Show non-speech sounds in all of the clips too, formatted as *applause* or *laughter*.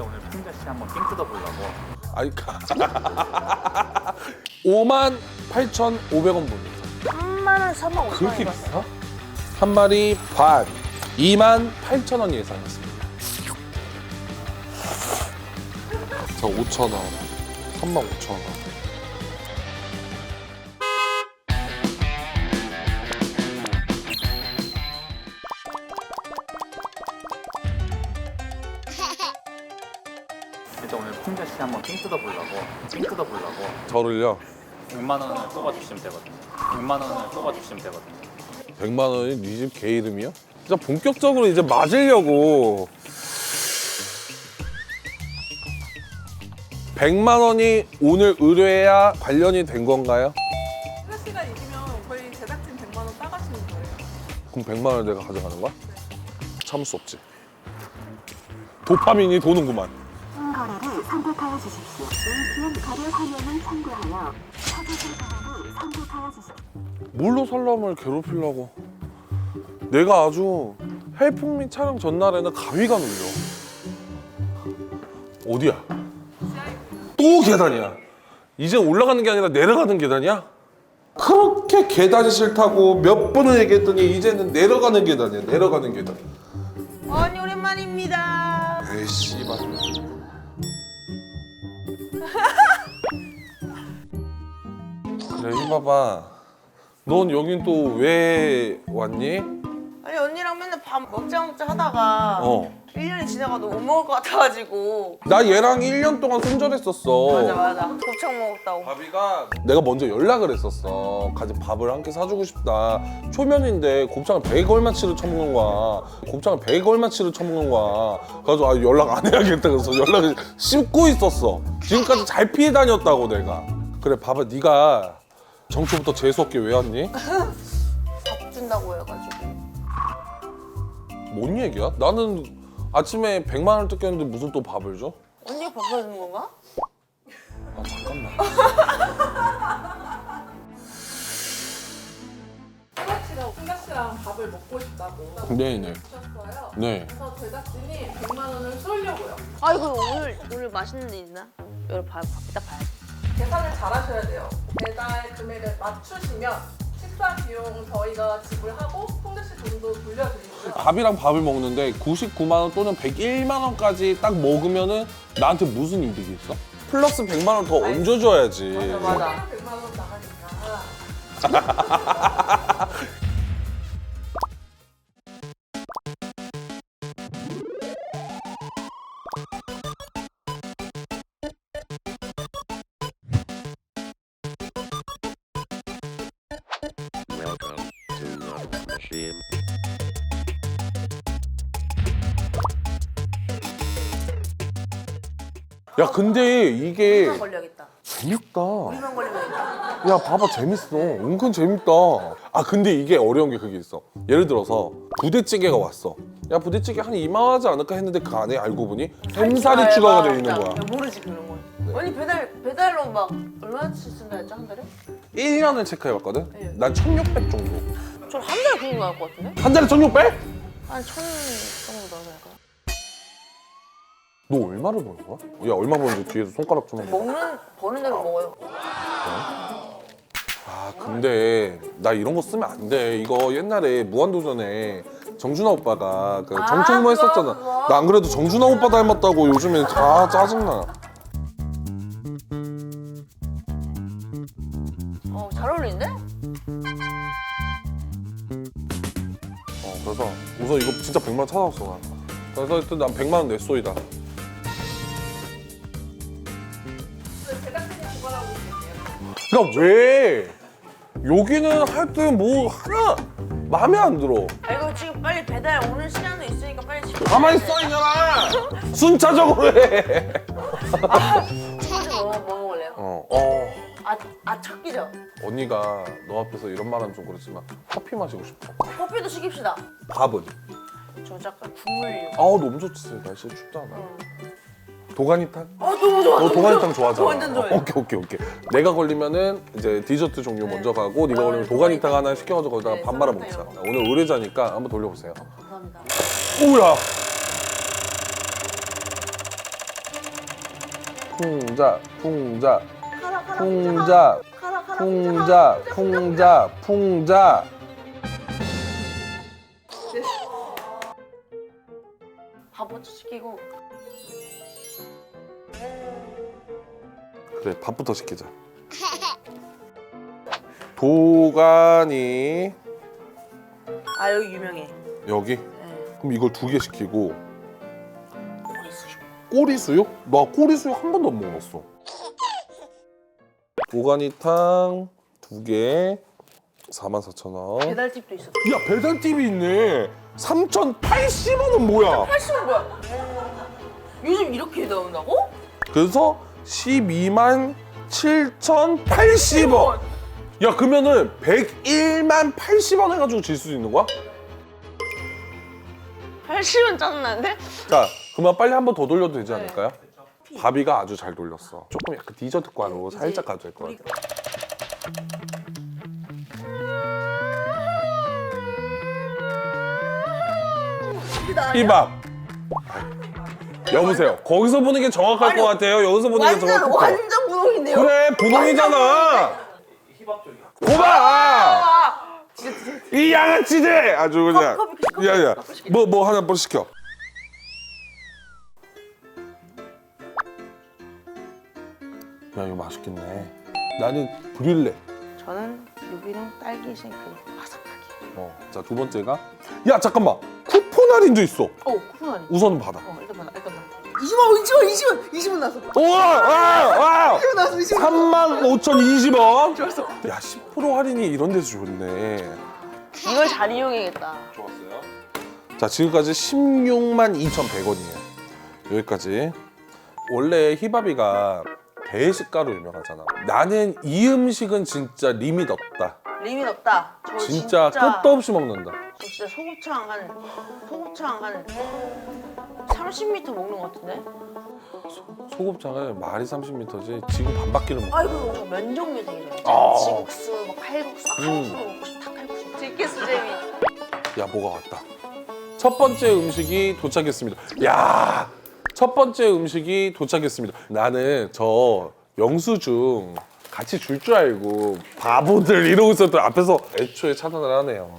일단 오늘 풍자 씨 한번 삥 뜯어보려고 아니 5만 8,500원 봅니다. 3만 원, 3만 5천 그렇게 원 비싸? 한 마리 반 2만 8천 원 예상했습니다. 저 5천 원, 3만 5천 원. 삥 뜯어보려고 삥 뜯어보려고 저를요 100만 원을 뽑아주시면 되거든요 100만 원을 뽑아주시면 되거든요 100만 원이 네 집 개 이름이요? 진짜 본격적으로 이제 맞으려고 100만 원이 오늘 의뢰야 관련이 된 건가요? 플래시가 이기면 거의 제작진 100만 원 따가시는 거예요. 그럼 100만 원을 내가 가져가는 거야? 참을 수 없지. 도파민이 도는구만. 거래를 선택하여 주십시오. ATM 거래 화면을 참고하여 찾으실 거래를 선택하여 주십시오. 뭘로 살람을 괴롭히려고. 내가 아주 해풍민 촬영 전날에는 가위가 눌려. 어디야? 또 계단이야. 이제 올라가는 게 아니라 내려가는 계단이야? 그렇게 계단이 싫다고 몇 번을 얘기했더니 이제는 내려가는 계단이야. 내려가는 계단. 언니 오랜만입니다. 에이 씨발. 그래 이봐봐. 넌 여긴 또 왜 왔니? 아니 언니랑 맨날 밥 먹자 먹자 하다가 어. 1년이 지나가도 못 먹을 것 같아가지고 나 얘랑 1년 동안 손절했었어. 맞아 맞아 곱창 먹었다고 바비가 내가 먼저 연락을 했었어. 같이 밥을 함께 사주고 싶다. 초면인데 곱창을 100 얼마치를 처먹는 거야. 곱창을 100 얼마치를 처먹는 거야. 그래서 아, 연락 안 해야겠다. 그래서 연락을 씹고 있었어. 지금까지 잘 피해 다녔다고 내가. 그래 봐봐 네가 정초부터 재수 없게 왜 왔니? *laughs* 밥 준다고 해가지고 뭔 얘기야? 나는 아침에 100만 원 뜯겼는데 무슨 또 밥을 줘? 언니가 밥 사주는 건가? 아 잠깐만. 밥을 먹고 싶다고 네네. 하셨어요. 네. 그래서 제작진이 100만 원을 쏠려고요. 아 이거 오늘 오늘 맛있는 데 있나? 여기 봐 이따 봐야지 계산을 잘 하셔야 돼요. 배달 금액을 맞추시면 식사 비용 저희가 지불하고 풍가씨 돈도 돌려드리고요. 밥이랑 밥을 먹는데 99만 원 또는 101만 원까지 딱 먹으면은 나한테 무슨 이득이 있어? 플러스 100만 원 더 얹어줘야지. 맞아 100만 원 나가니까. 야 근데 이게 우리만 걸려야겠다 재밌다. 우리만 걸리면 되겠다 야 봐봐 재밌어. 은근 재밌다. 아 근데 이게 어려운 게 그게 있어. 예를 들어서 부대찌개가 왔어. 야 부대찌개 한 2만 원 하지 않을까 했는데 그 안에 알고 보니 햄살이 추가가 돼 있는 거야. 야, 모르지 그런 건 언니 배달 배달로 막 얼마치 쓴다 했죠 한 달에? 1년을 체크해봤거든. 네. 난 1,600 정도. 저 한 달에 그런 거 나올 것 같은데? 한 달에 1,600? 한천 정도 나오지 않을까? 너 얼마를 버는 거야? 야 얼마 버는지 뒤에서 손가락 좀 해봐. 먹는 버는 대로 먹어요 아 근데 나 이런 거 쓰면 안 돼. 이거 옛날에 무한도전에 정준하 오빠가 그 아, 정총무 그거, 했었잖아. 그거. 나 안 그래도 정준하 오빠 닮았다고 요즘에 다 짜증나. 어 잘 어울리는데? 어 그래서 우선 이거 진짜 100만 원 찾아왔어 나. 그래서 하여튼 난 100만 원 냈소이다. 그러니까 왜 여기는 하여튼 뭐 하나 마음에 안 들어. 아 이거 지금 빨리 배달 오는 시간도 있으니까 빨리 지금 가만히 있어 이년아. 순차적으로 해. 친구들 뭐, 뭐 먹을래요? 어. 어. 아, 아 찾기죠? 언니가 너 앞에서 이런 말하면 좀 그렇지만 커피 마시고 싶어. 커피도 시킵시다 밥은? 저 잠깐 국물류 아우 너무 좋지 날씨 춥잖아. 도가니탕? 아 너무 좋아 너 너무 도가니탕 좋아. 좋아하잖아. 저 완전 좋아해 오케이 오케이 오케이. 내가 걸리면은 이제 디저트 종류 먼저 가고 네가 걸리면 도가니탕 하나 시켜가지고 거기다가 네, 밥 말아 먹자. 이런 오늘 의뢰자니까 한번 돌려보세요. 감사합니다 오야. 풍자 풍자 가라 가라 풍자 가라 가라 풍자 풍자 풍자 밥 먼저 시키고 그래 밥부터 시키자. 도가니 아 여기 유명해. 여기? 네. 그럼 이걸 두 개 시키고 꼬리 수육? 나 꼬리 수육 한 번도 안 먹었어. 도가니탕 두개 44,000원. 배달팁도 있어. 야 배달팁이 있네. 3,080원은 뭐야? 80원 뭐야? 요즘 이렇게 나온다고? 그래서 12만 7,080원. 야 그러면은 101만 80원 해가지고 질 수 있는 거야? 80원 짜증나는데? 자 그러면 빨리 한 번 더 돌려도 되지 않을까요? 바비가 아주 잘 돌렸어. 조금 약간 디저트과로 살짝 가도 될 것 같아. 희밥 여보세요. 거기서 보는 게 정확할 것 같아요? 여기서 보는 게 완전 정확할 것 같아요? 완전 무동인데요? 그래 분홍이잖아. 아, 진짜 진짜 이 양아치들 아주 그냥. 커피, 커피, 커피. 야야 시켜. 뭐뭐 하나 번 시켜? 야 이거 맛있겠네. 나는 브릴레. 저는 유기농 딸기 생크림. 바삭하게. 어, 자 두 번째가? 야 잠깐만. 쿠폰 할인도 있어. 어 쿠폰 아니 우선 받아. 어 20원 20원 20원 20원 나왔어 우와 와, 와. 20원 나왔어 20원 3만 5,020원 좋았어 야 10% 할인이 이런 데서 좋네 이걸 잘 이용해야겠다 좋았어요. 자 지금까지 16만 2,100원이에요. 여기까지. 원래 히바비가 배식가로 유명하잖아. 나는 이 음식은 진짜 리밋 없다. 리밋 없다 저 진짜, 진짜 끝도 없이 먹는다. 저 진짜 소곱창 한 소곱창 한 30m 먹는 것 같은데? 소곱창을 말이 30m지 지구 반 바퀴를 먹어. 아이고 면 종류 되게 좋아해 아. 지국수 뭐 칼국수 아, 칼국수 음. 먹고 싶다 칼국수 들깨수 재미 야 뭐가 왔다. 첫 번째 음식이 도착했습니다. 야. 첫 번째 음식이 도착했습니다. 나는 저 영수증 같이 줄 줄 알고 바보들 이러고 있었던 앞에서 애초에 차단을 하네요.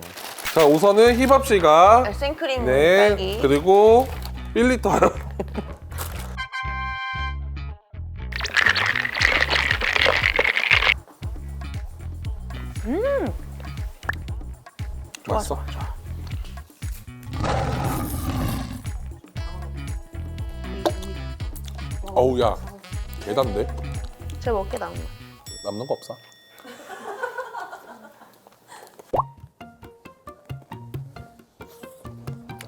자 우선은 힙합 씨가 생크림 네 딸기 그리고 1리터요. 맛있어? 어우 야 개단데 제가 먹게 남은 거 남는 거 없어?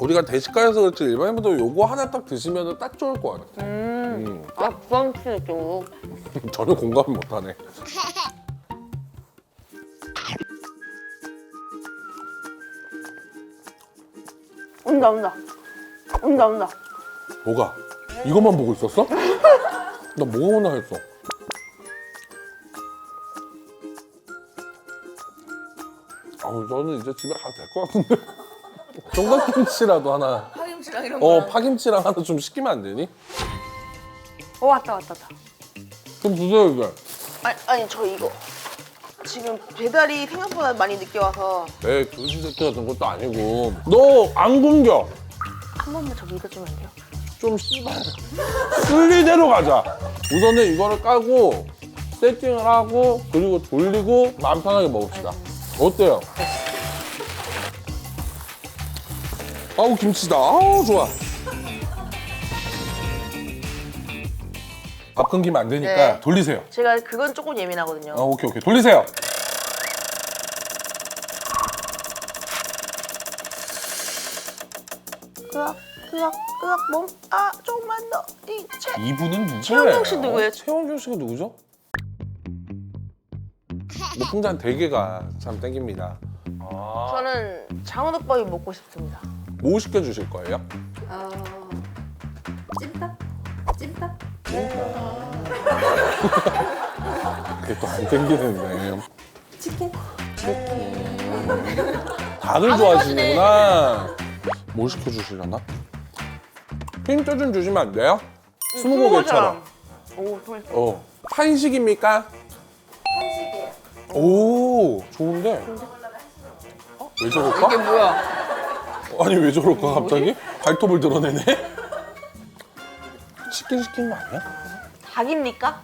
우리가 대식가에서 그렇지 일반인분들 요거 하나 딱 드시면 딱 좋을 것 같아. 음. 아 부엉치 느낌으로 전혀 공감을 못하네. 온다 온다 온다 온다 뭐가? 이것만 보고 있었어? *laughs* 나 뭐가 오나 했어. 아우 저는 이제 집에 가도 될 것 같은데. 종갓김치라도 하나. 파김치랑 이런 어 파김치랑 하나 좀 시키면 안 되니? 어 왔다 왔다 왔다 좀 주세요 이제. 아니, 아니 저 이거 지금 배달이 생각보다 많이 늦게 와서 내 두시 세트 같은 것도 아니고. 너 안 굶겨. 한 번만 저 믿어주면 안 돼요? 좀 씨발 순리대로 가자. 우선은 이거를 까고 세팅을 하고 그리고 돌리고 마음 편하게 먹읍시다. 어때요? 아우 김치다. 아우 좋아. 밥 끊기면 안 되니까 네. 돌리세요. 제가 그건 조금 예민하거든요 아, 오케이 오케이 돌리세요. 몸아 조금만 더 이 채 이분은 누구예요? 최원경 씨 누구예요? 최원경 씨가 누구죠? 목풍잔 대게가 참 땡깁니다. 아. 저는 장어덮밥이 먹고 싶습니다 뭐 시켜주실 거예요? 어, 찜닭? 찜닭? *laughs* 그게 또 안 땡기는데. 치킨? 닭을 *laughs* 좋아하시는구나. 뭐 시켜주시려나? 힌트 좀 주시면 안 돼요? 스무고개처럼. 오. 어. 한식입니까? 한식이에요. 오, 좋은데? 왜 저럴까? 이게 뭐야? 아니, 왜 저럴까, 갑자기? 발톱을 드러내네? *laughs* 치킨 시킨 거 아니야? 닭입니까?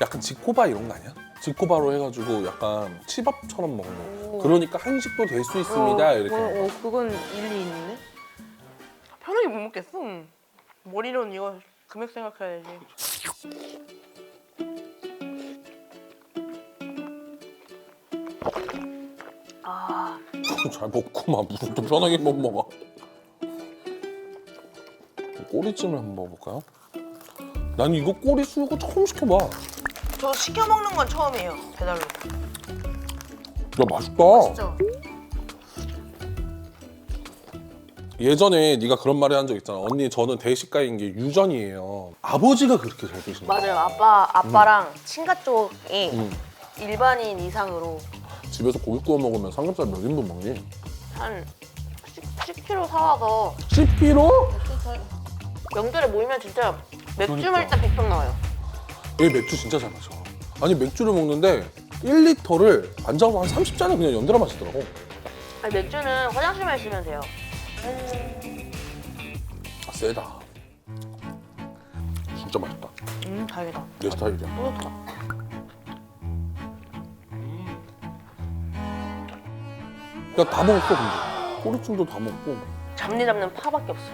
약간 지코바 이런 거 아니야? 지코바로 해가지고 약간 치밥처럼 먹는. 그러니까 한식도 될 수 있습니다. 이렇게. 어, 어, 그건 일리 있네. 편하게 못 먹겠어. 머리로는 이거 금액 생각해야지. 아, *laughs* 잘 먹구만. 무슨 또 편하게 못 먹어. 꼬리찜을 한번 먹어볼까요? 난 이거 꼬리 수육을 처음 시켜봐. 야, 저 시켜 먹는 건 처음이에요. 배달로. 맛있다. 진짜. 예전에 네가 그런 말을 한 적 있잖아. 언니 저는 대식가인 게 유전이에요. 아버지가 그렇게 잘 드신다. 맞아요. 아빠 아빠랑 친가 쪽이 음. 일반인 이상으로 집에서 고기 구워 먹으면 삼겹살 몇 인분 먹니? 한 10, 10kg 사와서 10kg? 명절에 모이면 진짜 맥주만 그러니까. 일단 100병 나와요. 얘 맥주 진짜 잘 마셔. 아니 맥주를 먹는데 1리터를 안 잡으면 한 30잔을 그냥 연달아 마시더라고. 아니, 맥주는 화장실만 있으면 돼요. 아, 세다. 진짜 맛있다. 음, 다행이다. 내 스타일이야. 뿌듯하다. 야다 먹었어 근데. 꼬리찜도 다 먹고. 잡니 잡는 파밖에 없어.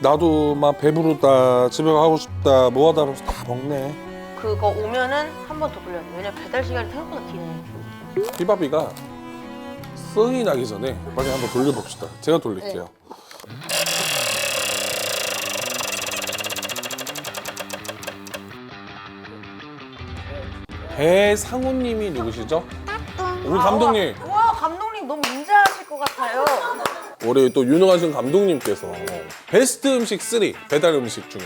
나도 막 배부르다 집에 가고 싶다 뭐하다 하면서 다 먹네. 그거 오면은 한 번 더 불려야 돼. 왜냐면 배달 시간이 생각보다 기네. 휘바비가 성이 나기 전에 빨리 한번 돌려봅시다. 제가 돌릴게요. 배상우님이 누구시죠? 우리 감독님. 와 감독님 너무 것 같아요. 우리 또 유능하신 감독님께서 베스트 음식 3 배달 음식 중에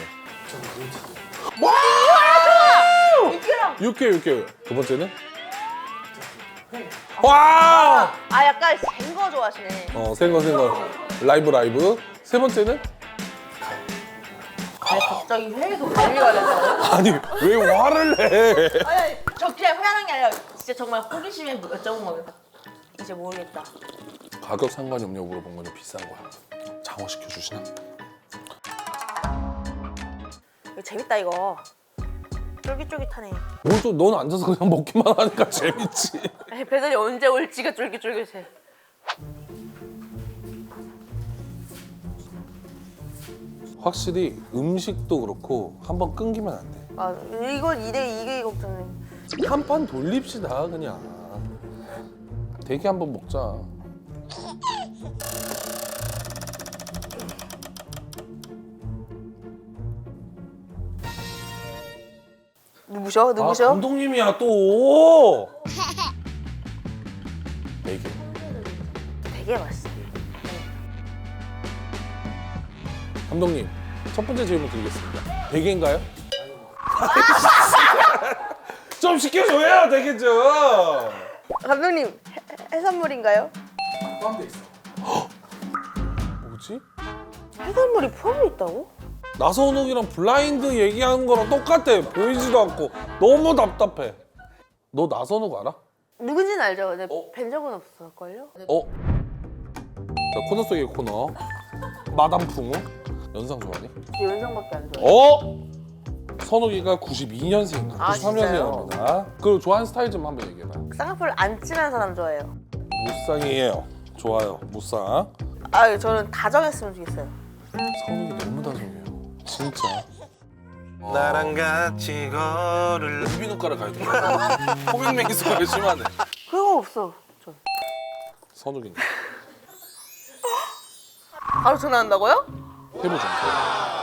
육개랑. 육회 육회 두 번째는 와! 아 약간 생거 좋아하시네. 어 생거 생거 라이브 라이브 세 번째는 아니 갑자기 회의도 관리가 돼서. 아니 왜 화를 내? 아니, 저 그냥 회하는 게 아니라 진짜 정말 호기심에 여쭤본 겁니다. 이제 모르겠다. 가격 상관이 없냐고 물어본 거는 비싼 거야. 장어 시켜 주시나? 이거 재밌다 이거. 쫄깃쫄깃하네. 뭘또 넌 앉아서 그냥 먹기만 하니까 *laughs* 재밌지. 아니, 배달이 언제 올지가 쫄깃쫄깃해. 확실히 음식도 그렇고 한 번 끊기면 안 돼. 아 이건 이대 이게 걱정돼. 한판 돌립시다 그냥. 대게 한번 먹자. 누구셔? 아, 누구셔? 감독님이야 또. *laughs* 대게. 되게 맛있어. 감독님 첫 번째 질문 드리겠습니다. 대게인가요? *laughs* 좀 시켜줘요 대게 좀. 감독님 해, 해산물인가요? 뭐지? 해산물이 포함돼 있다고? 나선욱이랑 블라인드 얘기하는 거랑 똑같아. 보이지도 않고 너무 답답해. 너 나선욱 알아? 누군지는 알죠. 근데 어? 뵌 적은 없을걸요? 어? 자 코너 속의 코너. 마담 풍우. 연상 좋아하니? 연상밖에 안 좋아해. 어? 선욱이가 92년생인가 아, 93년생입니다. 그리고 좋아하는 스타일 좀 한번 얘기해봐. 쌍꺼풀 안 진한 사람 좋아해요. 무쌍이에요. 좋아요. 무쌍. 아 저는 다정했으면 좋겠어요. 선욱이 너무 다정해요. 진짜. 나랑 같이 걸을 이비인후과를 가야 돼. 호명맹수가 심하네. 그거 없어. 전. 선욱인데. 바로 전화한다고요? 해보자.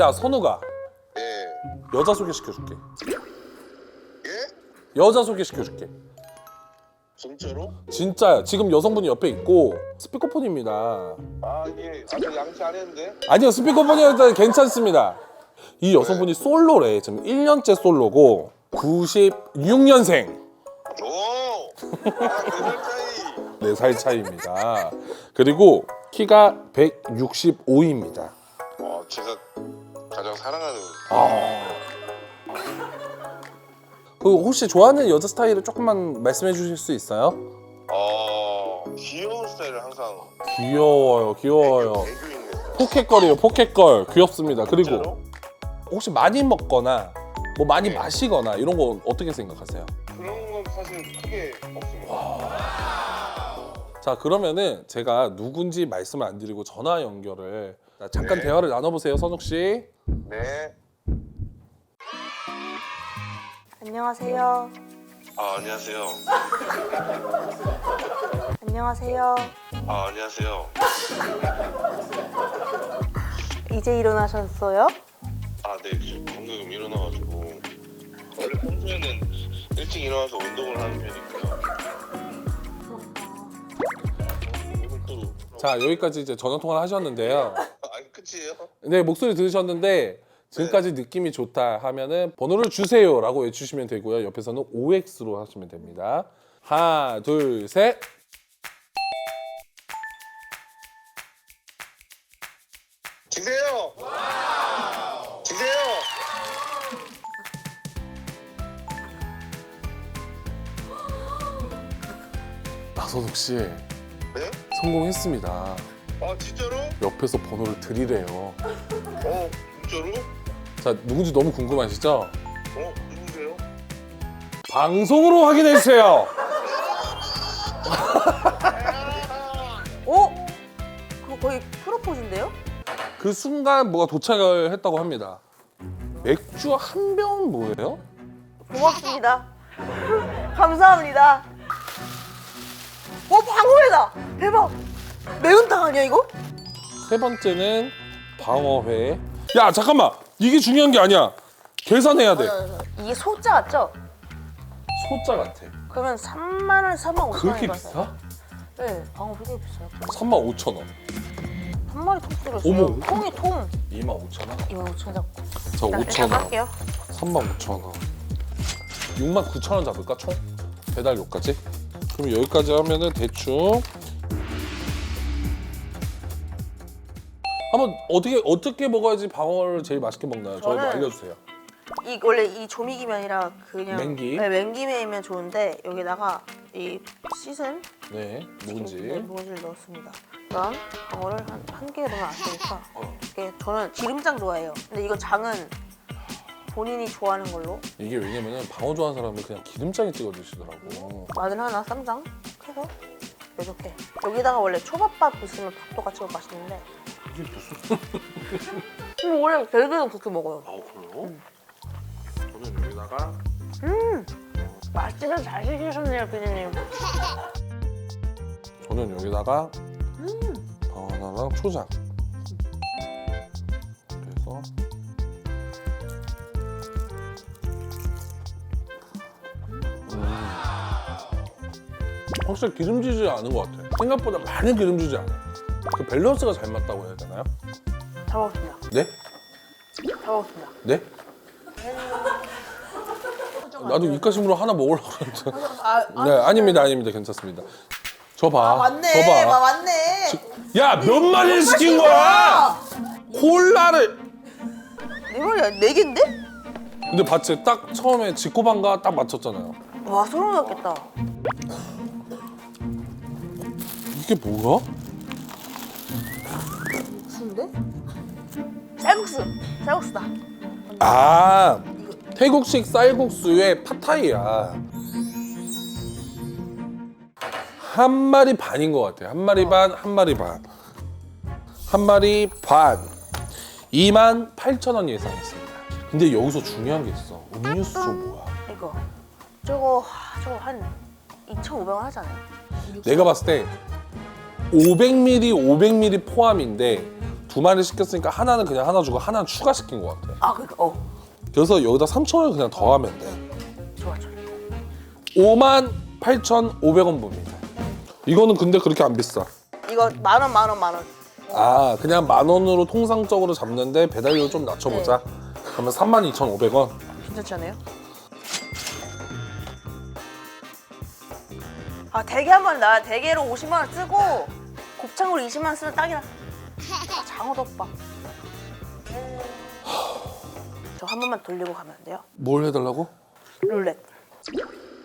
야 선우가 예. 여자 소개시켜줄게. 예? 여자 소개시켜줄게. 진짜로? 진짜야. 지금 여성분이 옆에 있고 스피커폰입니다. 아, 예. 아직 양치 안 했는데? 아니요 스피커폰이라도 괜찮습니다. 이 여성분이 솔로래. 지금 1년째 솔로고 96년생. 오! 아 그살 차이. *laughs* 4살 차이입니다. 그리고 키가 165입니다. 어 제가 가장 사랑하는. 그 혹시 좋아하는 여자 스타일을 조금만 말씀해 주실 수 있어요? 어 귀여운 스타일을 항상. 귀여워요, 귀여워요. 애교 있는 스타일. 포켓걸이에요, 포켓걸. 귀엽습니다. 그리고 진짜로? 혹시 많이 먹거나 뭐 많이 네. 마시거나 이런 거 어떻게 생각하세요? 그런 건 사실 크게 없습니다. 자 그러면은 제가 누군지 말씀을 안 드리고 전화 연결을 자, 잠깐 네. 대화를 나눠보세요, 선욱 씨. 네. 안녕하세요. 아 안녕하세요. 안녕하세요. 아 안녕하세요. 이제 일어나셨어요? 아네 방금 일어나가지고 원래 평소에는 일찍 일어나서 운동을 하는 편이고요. 또자 여기까지 이제 전화 통화를 하셨는데요. 끝이에요? 네 목소리 들으셨는데 지금까지 느낌이 좋다 하면은 번호를 주세요라고 외치시면 되고요. 옆에서는 OX로 하시면 됩니다. 하나, 둘, 셋. 주세요. 주세요. 나선욱 씨 네? 성공했습니다. 아 진짜로? 옆에서 번호를 드리래요. 어 진짜로? 자 누군지 너무 궁금하시죠? 어 누구세요? 방송으로 확인해 주세요. 어? 그거 거의 프로포즈인데요? 그 순간 뭐가 도착을 했다고 합니다. 맥주 한 병 뭐예요? 고맙습니다. 감사합니다. 어, 방어회다! 대박! 매운탕 아니야, 이거? 세 번째는 방어회. 야 잠깐만 이게 중요한 게 아니야. 계산해야 돼. 이게 소자 같죠? 소자 같아. 그러면 3만 원, 3만 5천 원 그렇게 비싸? 네, 방어 되게 비싸요. 3만 5천 원. 한 마리 통째로어요 어머. 통이 통. 2만 5천 원. 2만 5천 원 일단 5천 원. 할게요. 3만 5천 원. 6만 9천 원 잡을까 총? 배달료까지? 그럼 여기까지 하면은 대충 한번 어떻게 어떻게 먹어야지 방어를 제일 맛있게 먹나요? 저희도 저는- 알려주세요. 이 원래 이 조미김면이라 그냥 맹기? 네, 맹기면이면 좋은데 여기다가 이 씻은 네, 묵은지. 네, 묵은지를 넣었습니다. 그럼 방어를 한, 한개 넣으면 안 되니까 어. 이게 저는 기름장 좋아해요. 근데 이거 장은 본인이 좋아하는 걸로 이게 왜냐면은 방어 좋아하는 사람은 그냥 기름장에 찍어 드시더라고. 마늘 하나 쌈장 해서 이렇게 여기다가 원래 초밥밥 있으면 밥도 같이 먹으면 맛있는데 이게 무슨? 음, 원래 대게도 그렇게 먹어요. 아 그래요? 저는 여기다가 맛집을 잘 시키셨네요, 피디님. 저는 여기다가 바나나랑 초장. 그래서 음. 확실히 기름지지 않은 것 같아요. 생각보다 많이 기름지지 않아요. 그 밸런스가 잘 맞다고 해야 되나요? 잘 먹었습니다. 네? 잘 먹었습니다. 네? 나도 입가심으로 하나 먹으려고 했는데. 네, 아닙니다, 아닙니다. 괜찮습니다. 저 봐. 맞네. 저 봐. 아, 맞네. 야, 몇 마리를 시킨 거야? 콜라를. 네 마리야, 네 개인데? 근데 봤지? 딱 처음에 지코방가 딱 맞췄잖아요. 와, 소름 돋겠다. 이게 뭐야? 무슨데? 쌀국수. 쌀국수다. 아, 태국식 쌀국수의 팟타이야. 한 마리 반인 것 같아. 한 마리 반, 한 마리 반. 한 마리 반. 2만 8천 원 예상했습니다. 근데 여기서 중요한 게 있어. 음료수 뭐야? 이거. 저거, 하, 저거 한 2,500원 하잖아요. 내가 봤을 때 500ml, 500ml 포함인데 두 마리 시켰으니까 하나는 그냥 하나 주고 하나는 추가 시킨 것 같아. 아, 그니까, 어. 그래서 여기다 3천 원 그냥 더하면 돼. 좋아, 좋아. 5만 8,500원 봅니다. 이거는 근데 그렇게 안 비싸. 이거 만 원, 만 원, 만 원. 아, 그냥 만 원으로 통상적으로 잡는데 배달료 좀 낮춰보자. 그러면 32,500원. 괜찮지 않아요? 아 대게 한번 나 대게로 50만 원 쓰고 곱창으로 20만 원 쓰면 딱이다. 아, 장어 덮밥. 저 한 번만 돌리고 가면 안 돼요? 뭘 해달라고? 룰렛.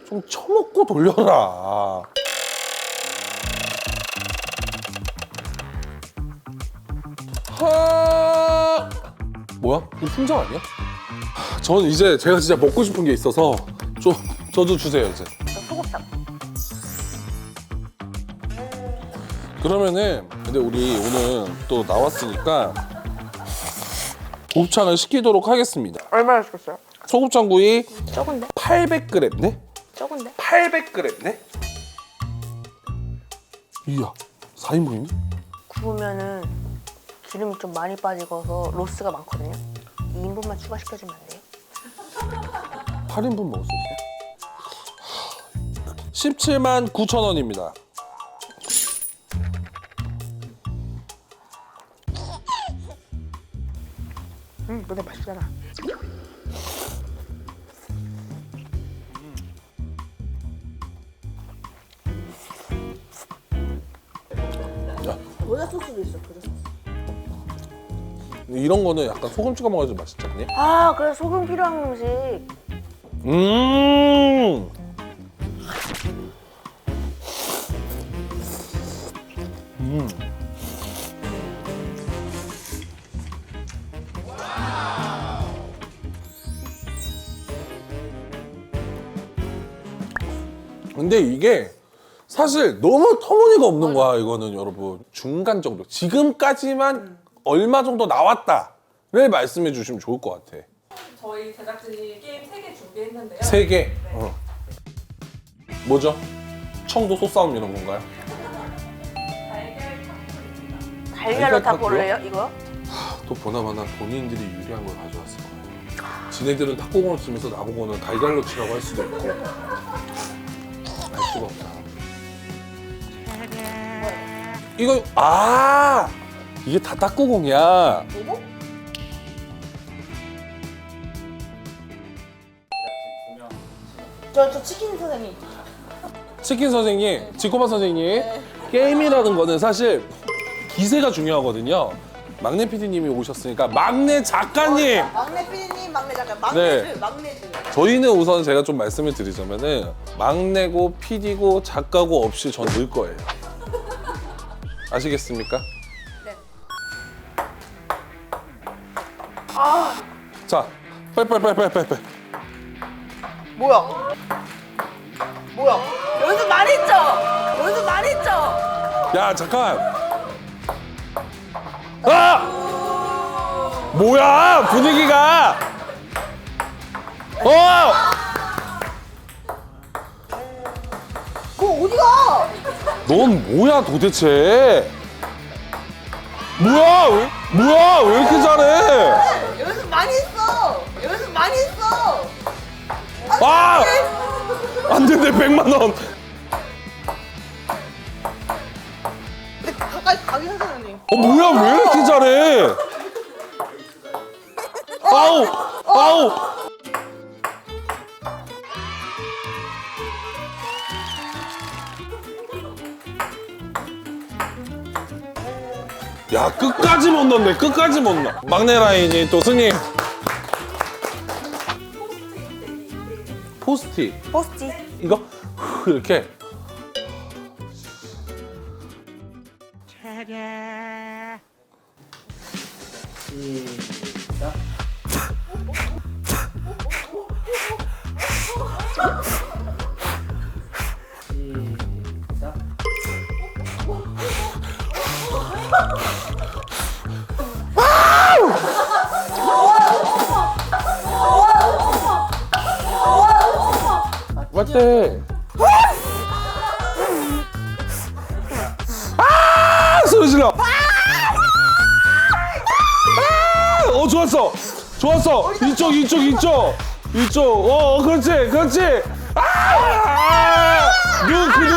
좀 처먹고 돌려라. 하... 뭐야? 이거 풍장 아니야? 하, 저는 이제 제가 진짜 먹고 싶은 게 있어서 좀 저도 주세요 이제. 그러면은 근데 우리 오늘 또 나왔으니까 곱창을 시키도록 하겠습니다. 얼마나 시켰어요? 소곱창 구이 적은데? 800g네? 적은데? 800g네? 이야 4인분이네? 구우면은 기름이 좀 많이 빠지고서 로스가 많거든요. 2인분만 추가시켜주면 안 돼요? 8인분 먹을 수 있어요? 17만 9천 원입니다. 응, 너네 맛있잖아. 모자 소스도 있어. 그래서. 이런 거는 약간 소금 찍어 먹어야지 맛있지 않니? 아, 그래 소금 필요한 음식. 음. 음. 근데 이게 사실 너무 터무니가 없는 거야 이거는 여러분 중간 정도 지금까지만 얼마 정도 나왔다를 말씀해 주시면 좋을 것 같아 저희 제작진이 게임 3개 준비했는데요. 세 개. 어. 뭐죠? 청도 소싸움 이런 건가요? 달걀 탕수입니다. 달걀로 다 볼래요, 이거? 또 보나마나 본인들이 유리한 걸 가져왔을 거예요. 지네들은 탁구공을 치면서 나보고는 달걀로 치라고 할 수도 있고 알 수가 없다. 이거 아 이게 다 탁구공이야. 저, 저 치킨 선생님. 치킨 선생님, 지코바 선생님, 게임이라는 거는 사실 기세가 중요하거든요. 막내 PD님이 오셨으니까 막내 작가님 막내 PD님, 막내 작가, 네. 막내들. 저희는 우선 제가 좀 말씀을 드리자면은 막내고 PD고 작가고 없이 전 늘 거예요. 아시겠습니까? 네. 자, 빨빨빨빨빨빨. 뭐야? 뭐야? 연습 많이 했죠? 연습 많이 했죠? 야 잠깐. 아! 뭐야 분위기가? 어! 그거 어디가? 넌 뭐야 도대체? 뭐야 왜, 뭐야 왜 이렇게 잘해? 연습 많이 했어. 연습 많이 했어. 아! 안 된대 100만 원. 어 뭐야 왜 이렇게 잘해? 아우 아우. 야 끝까지 못 넣네 끝까지 못 넣어 막내 라인이 또 승리 포스트잇 포스티. 이거 후, 이렇게 맞대 아 소리 질러 아! 어 좋았어 좋았어 이쪽 이쪽 이쪽 이쪽 어 어, 그렇지 그렇지 아눈 눈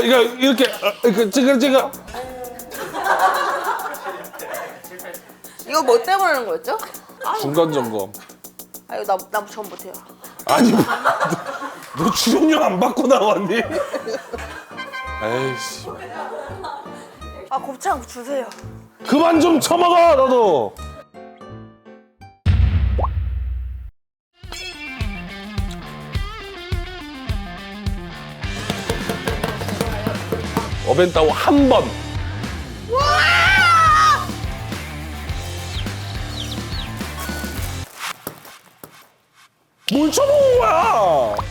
이거 이렇게 그 찌글찌글. 이거 뭐 때문에 하는 거였죠? 중간 점검. 아 이거 나, 나 처음 못해요 아니 너, 너 출연료 안 받고 나왔니? 에이씨. 아 곱창 주세요 그만 좀 처먹어 너도. 어벤타워 한 번. 뭘 쳐먹은 거야?